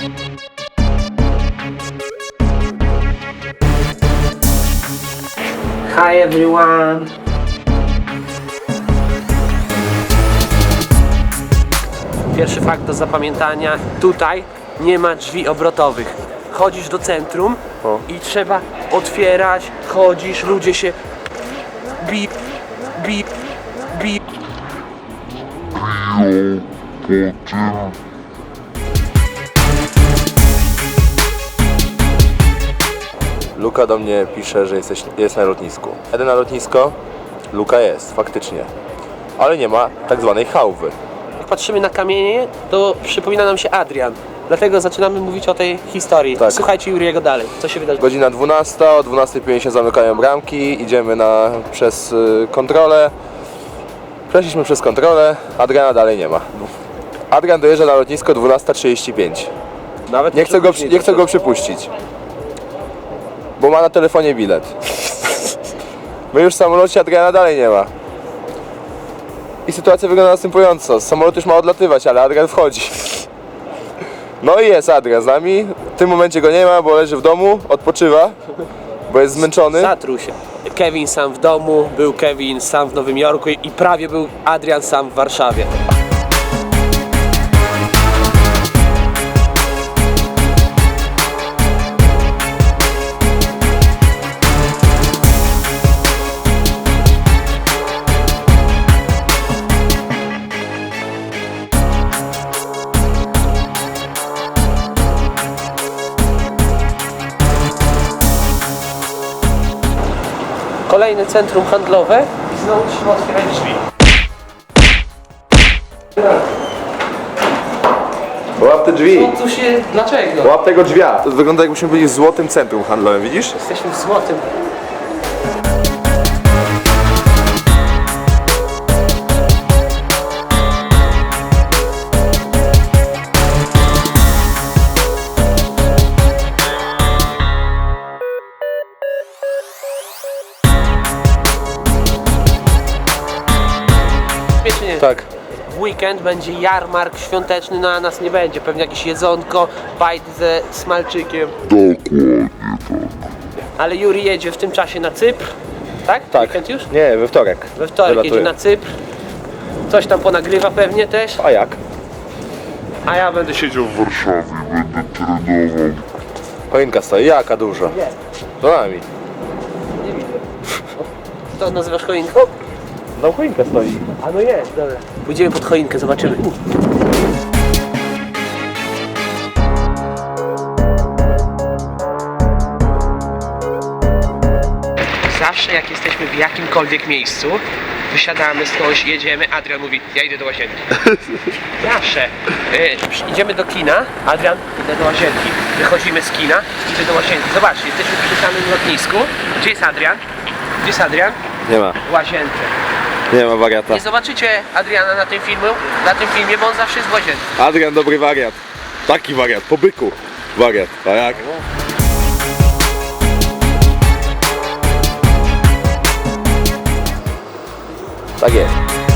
Hi everyone! Pierwszy fakt do zapamiętania. Tutaj nie ma drzwi obrotowych. Chodzisz do centrum i trzeba otwierać, chodzisz, ludzie się bip, bip, bip. Luka do mnie pisze, że jesteś, jest na lotnisku. Jadę na lotnisko, Luka jest, faktycznie. Ale nie ma tak zwanej hałwy. Jak patrzymy na kamienie, to przypomina nam się Adrian. Dlatego zaczynamy mówić o tej historii. Tak. Słuchajcie Juriego dalej. Co się wydarzyło? Godzina 12, o 12.50 zamykają bramki, idziemy na, przez y, kontrolę. Przeszliśmy przez kontrolę, Adriana dalej nie ma. Adrian dojeżdża na lotnisko 12.35. Nawet Nie chcę, go, przy- nie chcę go przypuścić. Bo ma na telefonie bilet. My już w samolocie Adriana dalej nie ma. I sytuacja wygląda następująco. Samolot już ma odlatywać, ale Adrian wchodzi. No i jest Adrian z nami. W tym momencie go nie ma, bo leży w domu, odpoczywa, bo jest zmęczony. Zatruł się. Kevin sam w domu, był Kevin sam w Nowym Jorku i prawie był Adrian sam w Warszawie. Kolejne centrum handlowe i znowu trzeba otwierać drzwi. Łap te drzwi. Co tu się... Dlaczego? Łap tego drzwia. To wygląda jakbyśmy byli w złotym centrum handlowym, widzisz? Jesteśmy w złotym. Nie? Tak. W weekend będzie jarmark świąteczny, no a nas nie będzie. Pewnie jakieś jedzonko, bajt ze smalczykiem. Ale Juri jedzie w tym czasie na Cypr, tak? Tak. Weekend już? Nie, we wtorek. We wtorek Wylatuje. jedzie na Cypr. Coś tam ponagrywa pewnie też. A jak? A ja będę siedział w Choinka stoi. Jaka duża? Do nami. To nazywasz choinką? No choinka stoi. A no jest, dobra. Pójdziemy pod choinkę, zobaczymy. Zawsze jak jesteśmy w jakimkolwiek miejscu, wysiadamy skądś, jedziemy, Adrian mówi, ja idę do łazienki. Zawsze. Y, idziemy do kina, Adrian, idę do łazienki. Wychodzimy z kina, idę do łazienki. Zobaczcie, jesteśmy przy samym lotnisku. Gdzie jest Adrian? Gdzie jest Adrian? Nie ma. Łazience. Nie ma wariata. Nie zobaczycie Adriana na tym filmie, na tym filmie, bo on zawsze jest w łazience. Adrian dobry wariat. Taki wariat, po byku. Wariat. A jak? Tak jest.